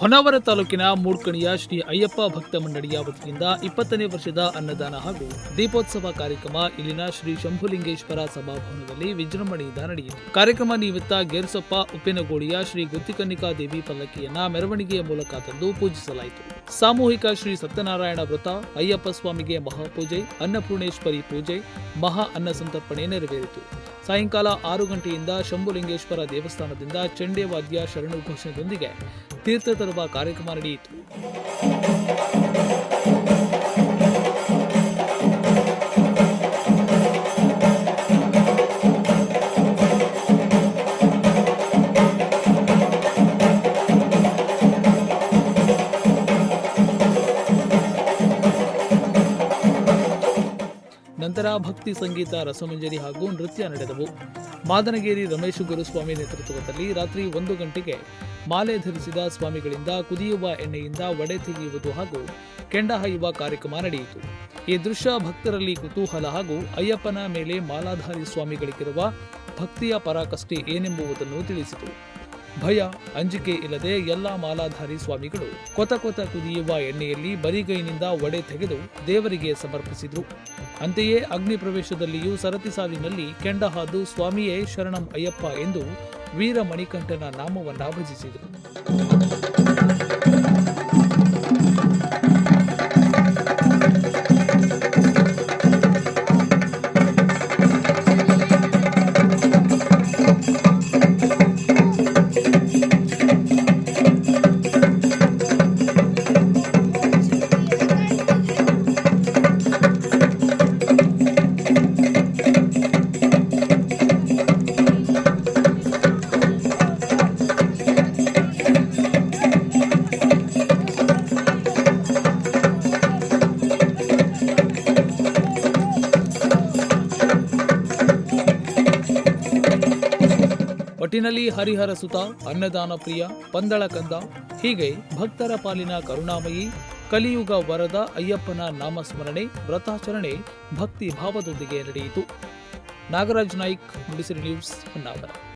ಹೊನ್ನಾವರ ತಾಲೂಕಿನ ಮೂಡ್ಕಣಿಯ ಶ್ರೀ ಅಯ್ಯಪ್ಪ ಭಕ್ತ ಮಂಡಳಿಯ ವತಿಯಿಂದ ಇಪ್ಪತ್ತನೇ ವರ್ಷದ ಅನ್ನದಾನ ಹಾಗೂ ದೀಪೋತ್ಸವ ಕಾರ್ಯಕ್ರಮ ಇಲ್ಲಿನ ಶ್ರೀ ಶಂಭುಲಿಂಗೇಶ್ವರ ಸಭಾಭವನದಲ್ಲಿ ವಿಜೃಂಭಣೆಯಿಂದ ನಡೆಯಿತು. ಕಾರ್ಯಕ್ರಮ ನಿಮಿತ್ತ ಗೇರ್ಸೊಪ್ಪ ಉಪ್ಪಿನಗೋಡಿಯ ಶ್ರೀ ಗುತ್ತಿಕನ್ನಿಕಾ ದೇವಿ ಪಲ್ಲಕ್ಕಿಯನ್ನ ಮೆರವಣಿಗೆಯ ಮೂಲಕ ತಂದು ಪೂಜಿಸಲಾಯಿತು. ಸಾಮೂಹಿಕ ಶ್ರೀ ಸತ್ಯನಾರಾಯಣ ವ್ರತ, ಅಯ್ಯಪ್ಪ ಸ್ವಾಮಿಗೆ ಮಹಾಪೂಜೆ ಅನ್ನಪೂರ್ಣೇಶ್ವರಿ ಪೂಜೆ, ಮಹಾ ಅನ್ನ ಸಂತರ್ಪಣೆ ನೆರವೇರಿತು. ಸಾಯಂಕಾಲ ಆರು ಗಂಟೆಯಿಂದ ಶಂಭುಲಿಂಗೇಶ್ವರ ದೇವಸ್ಥಾನದಿಂದ ಚಂಡೆ ವಾದ್ಯ ಶರಣು ಘೋಷಣೆಯೊಂದಿಗೆ ತೀರ್ಥ ತರುವ ಕಾರ್ಯಕ್ರಮ ನಡೆಯಿತು. ನಂತರ ಭಕ್ತಿ ಸಂಗೀತ, ರಸಮಂಜರಿ ಹಾಗೂ ನೃತ್ಯ ನಡೆದವು. ಮಾದನಗೇರಿ ರಮೇಶ್ ಗುರುಸ್ವಾಮಿ ನೇತೃತ್ವದಲ್ಲಿ ರಾತ್ರಿ ಒಂದು ಗಂಟೆಗೆ ಮಾಲೆ ಧರಿಸಿದ ಸ್ವಾಮಿಗಳಿಂದ ಕುದಿಯುವ ಎಣ್ಣೆಯಿಂದ ವಡೆ ತೆಗೆಯುವುದು ಹಾಗೂ ಕೆಂಡ ಹಾಯುವ ಕಾರ್ಯಕ್ರಮ ನಡೆಯಿತು. ಈ ದೃಶ್ಯ ಭಕ್ತರಲ್ಲಿ ಕುತೂಹಲ ಹಾಗೂ ಅಯ್ಯಪ್ಪನ ಮೇಲೆ ಮಾಲಾಧಾರಿ ಸ್ವಾಮಿಗಳಿಗಿರುವ ಭಕ್ತಿಯ ಪರಾಕಷ್ಟೆ ಏನೆಂಬುದನ್ನು ತಿಳಿಸಿತು. ಭಯ, ಅಂಜಿಕೆ ಇಲ್ಲದೆ ಎಲ್ಲ ಮಾಲಾಧಾರಿ ಸ್ವಾಮಿಗಳು ಕೊತ ಕೊತ ಕುದಿಯುವ ಎಣ್ಣೆಯಲ್ಲಿ ಬರಿಗೈನಿಂದ ಒಡೆ ತೆಗೆದು ದೇವರಿಗೆ ಸಮರ್ಪಿಸಿದರು. ಅಂತೆಯೇ ಅಗ್ನಿ ಪ್ರವೇಶದಲ್ಲಿಯೂ ಸರತಿ ಸಾಲಿನಲ್ಲಿ ಕೆಂಡ ಹಾದು ಸ್ವಾಮಿಯೇ ಶರಣಂ ಅಯ್ಯಪ್ಪ ಎಂದು ವೀರ ಮಣಿಕಂಠನ ನಾಮವನ್ನ ಭಜಿಸಿದರು. ಒಟ್ಟಿನಲ್ಲಿ ಹರಿಹರ ಸುತ, ಅನ್ನದಾನ ಪ್ರಿಯ, ಪಂದಳ ಕಂದ, ಹೀಗೆ ಭಕ್ತರ ಪಾಲಿನ ಕರುಣಾಮಯಿ, ಕಲಿಯುಗ ವರದ ಅಯ್ಯಪ್ಪನ ನಾಮಸ್ಮರಣೆ, ವ್ರತಾಚರಣೆ, ಭಕ್ತಿ ಭಾವದೊಂದಿಗೆ ನಡೆಯಿತು. ನಾಗರಾಜ್ ನಾಯ್ಕ್, ನುಡಿಸಿರಿ ನ್ಯೂಸ್, ಹೊನ್ನಾವರ.